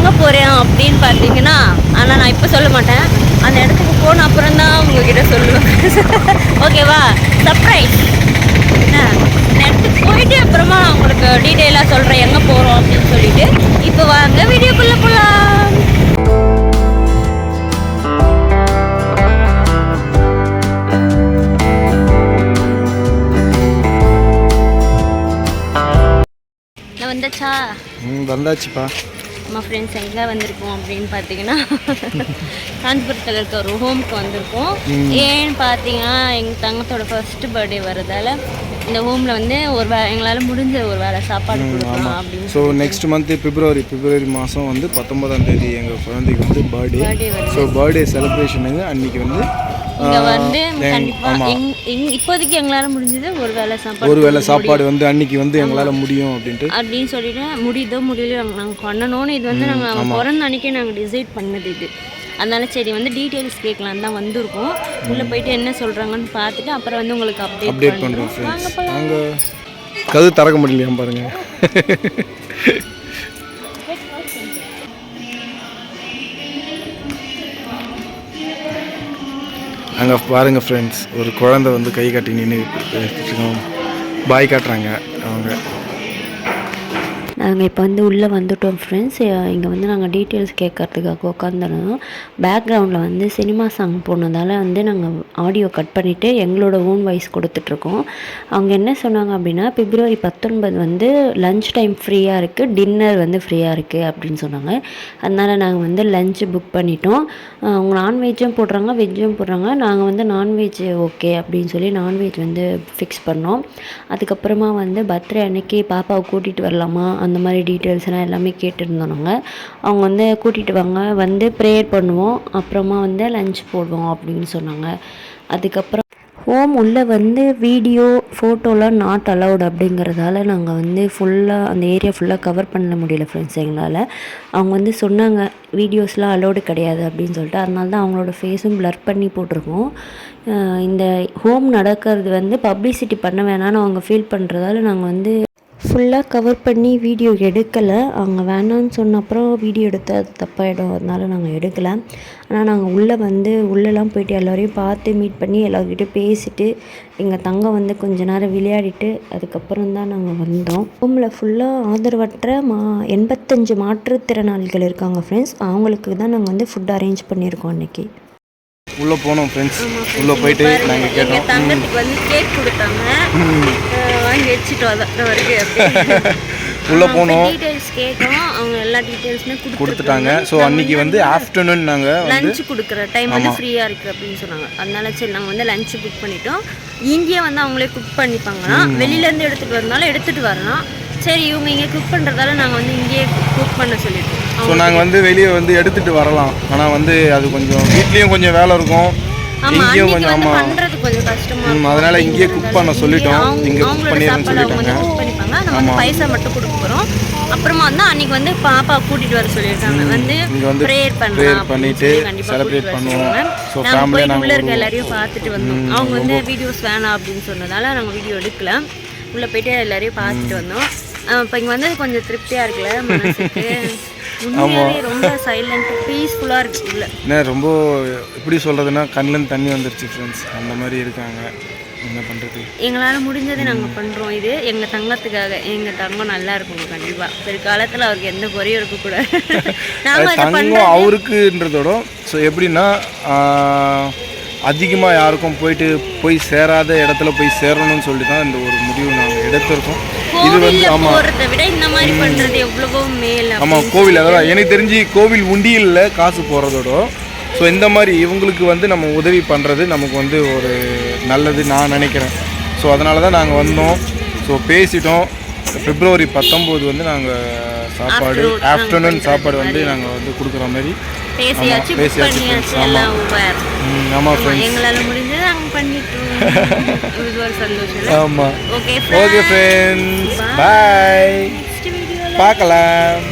எங்கே போகிறேன் அப்படின்னு பார்த்தீங்கன்னா ஆனால் நான் இப்போ சொல்ல மாட்டேன். அந்த இடத்துக்கு போன அப்புறம் தான் உங்ககிட்ட சொல்லுவேன். ஓகேவா சர்ப்ரைஸ் என்ன அந்த இடத்துக்கு போயிட்டு அப்புறமா நான் உங்களுக்கு டீட்டெயிலாக சொல்கிறேன் எங்கே போகிறோம் அப்படின்னு சொல்லிட்டு. இப்போ வாங்க வீடியோக்குள்ளே போகலாம் வந்தாச்சா? ம் வந்தாச்சுப்பா. நம்ம ஃப்ரெண்ட்ஸ் எங்கே வந்திருக்கோம் அப்படின்னு பார்த்தீங்கன்னா காஞ்சிபுரத்தில் இருக்க ஒரு ஹோம்க்கு வந்திருக்கோம். ஏன்னு பார்த்தீங்கன்னா எங்கள் தங்கத்தோட ஃபர்ஸ்ட் பர்த்டே வரதால இந்த ஹோமில் வந்து ஒரு வே எங்களால் முடிஞ்ச ஒரு வேளை சாப்பாடு கொடுக்கலாம் அப்படின்னு ஸோ நெக்ஸ்ட் மந்த்து பிப்ரவரி பிப்ரவரி மாதம் வந்து பத்தொன்பதாம் தேதி எங்கள் குழந்தைக்கு வந்து பர்த்டே ஸோ பர்த்டே செலிப்ரேஷனுங்க அன்னைக்கு வந்து இங்கே வந்து கண்டிப்பாக. எங் இப்போதைக்கு எங்களால் முடிஞ்சது ஒரு வேளை சாப்பாடு ஒரு வேளை சாப்பாடு வந்து அன்னைக்கு வந்து எங்களால் முடியும் அப்படின்ட்டு. அப்படின்னு சொல்லிட்டு முடியுதோ முடியலையோ நாங்கள் பண்ணணும்னு இது வந்து நாங்கள் பிறந்த அன்னைக்கே நாங்கள் டிசைட் பண்ணது இது. அதனால சரி வந்து டீட்டெயில்ஸ் கேட்கலாம் தான் வந்திருக்கோம். உள்ளே போயிட்டு என்ன சொல்கிறாங்கன்னு பார்த்துட்டு அப்புறம் வந்து உங்களுக்கு அப்டேட் அப்டேட் பண்ணுறோம் நாங்கள் கது திறக்க முடியலையா பாருங்க. அங்கே பாருங்கள் ஃப்ரெண்ட்ஸ் ஒரு குழந்தை வந்து கை கட்டி நின்று பாய் காட்டுறாங்க அவங்க. நாங்கள் இப்போ வந்து உள்ளே வந்துட்டோம் ஃப்ரெண்ட்ஸ் இங்கே வந்து நாங்கள் டீட்டெயில்ஸ் கேட்கறதுக்காக உட்காந்துருந்தோம் பேக்ரவுண்டில் வந்து சினிமா சாங் போனதால் வந்து நாங்கள் ஆடியோ கட் பண்ணிவிட்டு எங்களோட ஓன் வாய்ஸ் கொடுத்துட்ருக்கோம். அவங்க என்ன சொன்னாங்க அப்படின்னா பிப்ரவரி பத்தொன்பது வந்து லஞ்ச் டைம் ஃப்ரீயாக இருக்குது டின்னர் வந்து ஃப்ரீயாக இருக்குது அப்படின்னு சொன்னாங்க. அதனால் நாங்கள் வந்து லஞ்சு புக் பண்ணிட்டோம். அவங்க நான்வெஜ்ஜும் போடுறாங்க வெஜ்ஜும் போடுறாங்க. நாங்கள் வந்து நான்வெஜ் ஓகே அப்படின்னு சொல்லி நான்வெஜ் வந்து ஃபிக்ஸ் பண்ணோம். அதுக்கப்புறமா வந்து பர்த்டே அன்னைக்கு பாப்பாவை கூட்டிகிட்டு வரலாமா? அந்த அந்த மாதிரி டீட்டெயில்ஸ்லாம் எல்லாமே கேட்டுருந்தோம் நாங்கள் அவங்க வந்து கூட்டிகிட்டு வாங்க வந்து ப்ரேயர் பண்ணுவோம் அப்புறமா வந்து லஞ்ச் போடுவோம் அப்படின்னு சொன்னாங்க. அதுக்கப்புறம் ஹோம் உள்ளே வந்து வீடியோ ஃபோட்டோலாம் நாட் அலவுட் அப்படிங்கிறதால நாங்கள் வந்து ஃபுல்லாக அந்த ஏரியா ஃபுல்லாக கவர் பண்ண முடியல ஃப்ரெண்ட்ஸ் எங்களால். அவங்க வந்து சொன்னாங்க வீடியோஸ்லாம் அலோடு கிடையாது அப்படின்னு சொல்லிட்டு. அதனால தான் அவங்களோட ஃபேஸும் ப்ளர் பண்ணி போட்டிருக்கோம். இந்த ஹோம் நடக்கிறது வந்து பப்ளிசிட்டி பண்ண வேணாம்னு அவங்க ஃபீல் பண்ணுறதால நாங்கள் வந்து ஃபுல்லாக கவர் பண்ணி வீடியோ எடுக்கலை. அவங்க வேணான்னு சொன்ன அப்புறம் வீடியோ எடுத்து அது தப்பாயிடும். அதனால நாங்கள் எடுக்கலை. ஆனால் நாங்கள் உள்ளே வந்து உள்ளெல்லாம் போயிட்டு எல்லோரையும் பார்த்து மீட் பண்ணி எல்லார்கிட்டயும் பேசிட்டு எங்கள் தங்கம் வந்து கொஞ்ச நேரம் விளையாடிட்டு அதுக்கப்புறம் தான் நாங்கள் வந்தோம். ரூமில் ஃபுல்லாக ஆதரவற்ற மா எண்பத்தஞ்சு மாற்றுத்திறனாளிகள் இருக்காங்க ஃப்ரெண்ட்ஸ் அவங்களுக்கு தான் நாங்கள் வந்து ஃபுட் அரேஞ்ச் பண்ணியிருக்கோம் அன்றைக்கி உள்ளே போனோம் ஃப்ரெண்ட்ஸ் உள்ளே போயிட்டு நாங்கள் கேட்டோம். தங்கத்துக்கு வந்து கேக் கொடுத்தாங்க. வாங்கி வச்சுட்டு வரைக்கும் உள்ளே போனோம். டீடைல்ஸ் கேட்டோம். அவங்க எல்லா டீடைல்ஸுமே கொடுத்துட்டாங்க. ஸோ அன்னைக்கு வந்து ஆஃப்டர்நூன் நாங்கள் லஞ்ச் கொடுக்குற டைம் வந்து ஃப்ரீயாக இருக்குது அப்படின்னு சொன்னாங்க. அதனால சரி நாங்கள் வந்து லஞ்ச் புக் பண்ணிட்டோம். இங்கேயே வந்து அவங்களே குக் பண்ணிப்பாங்கன்னா வெளியிலேருந்து எடுத்துகிட்டு வரனால எடுத்துகிட்டு வரலாம். சரி இவங்க இங்கே குக் பண்ணுறதால நாங்கள் வந்து இங்கேயே குக் பண்ண சொல்லிட்டோம். ஸோ நாங்கள் வந்து வெளியே வந்து எடுத்துகிட்டு வரலாம். ஆனால் வந்து அது கொஞ்சம் வீட்லேயும் கொஞ்சம் வேலை இருக்கும். இங்கேயும் கொஞ்சம் ஆமாம் அதனால இங்கேயே குக் பண்ண சொல்லிட்டோம். இங்கே குக் பண்ணிடுறேன்னு சொல்லிட்டாங்க. வந்து பைசா மட்டும் கொடுக்க போகிறோம் அப்புறமா வந்து அன்னைக்கு வந்து பாப்பா கூட்டிட்டு வர சொல்லியிருக்காங்க. வந்து இங்க வந்து ப்ரேயர் பண்ணலாம் பண்ணிட்டு வர பண்ணுவோம். family போயிட்டு நாங்க உள்ள இருக்க எல்லாரையும் பார்த்துட்டு வந்தோம். அவங்க வந்து வீடியோஸ் வேணாம் அப்படின்னு சொன்னதால நாங்கள் வீடியோ எடுக்கல. உள்ள போயிட்டு எல்லாரையும் பார்த்துட்டு வந்தோம். இப்போ இங்கே வந்து கொஞ்சம் திருப்தியாக இருக்குல்ல மனசுக்கு. ரொம்ப சைலண்ட் பீஸ்ஃபுல்லாக இருக்கு உள்ள. என்ன ரொம்ப எப்படி சொல்கிறதுனா கண்ணிலேருந்து தண்ணி வந்துருச்சு ஃப்ரெண்ட்ஸ் அந்த மாதிரி இருக்காங்க. என்ன பண்ணுறது எங்களால் முடிஞ்சதை நாங்கள் பண்ணுறோம் இது எங்கள் தங்கத்துக்காக. எங்கள் தங்கம் நல்லா இருக்கணும் கண்டிப்பாக பிற்காலத்தில் அவருக்கு எந்த குறையும் இருக்கக்கூடாது. தங்கம் அவருக்குன்றதோட ஸோ எப்படின்னா அதிகமாக யாருக்கும் போயிட்டு போய் சேராத இடத்துல போய் சேரணும்னு சொல்லி தான் இந்த ஒரு முடிவு நாங்கள் எடுத்திருக்கோம். இது வந்து ஆமாம் ஆமாம் கோவில் அதாவது எனக்கு தெரிஞ்சு கோவில் உண்டியலில் காசு போகிறதோட ஸோ இந்த மாதிரி இவங்களுக்கு வந்து நம்ம உதவி பண்ணுறது நமக்கு வந்து ஒரு நல்லது நான் நினைக்கிறேன். ஸோ அதனால தான் நாங்கள் வந்தோம். ஸோ பேசிட்டோம். பிப்ரவரி பத்தொம்போது வந்து நாங்கள் சாப்பாடு ஆஃப்டர்நூன் சாப்பாடு வந்து நாங்கள் வந்து கொடுக்குற மாதிரி. பேசியாச்சு பண்ணியாச்சு. எல்லாம் ஓவர் ம், ஆமாம் ஃப்ரெண்ட்ஸ் எங்களால் முடிஞ்சது நாங்கள் பண்ணிட்டோம். இது ஒரு சந்தோஷம் ஆமாம் okay okay friends bye next பார்க்கலாம்.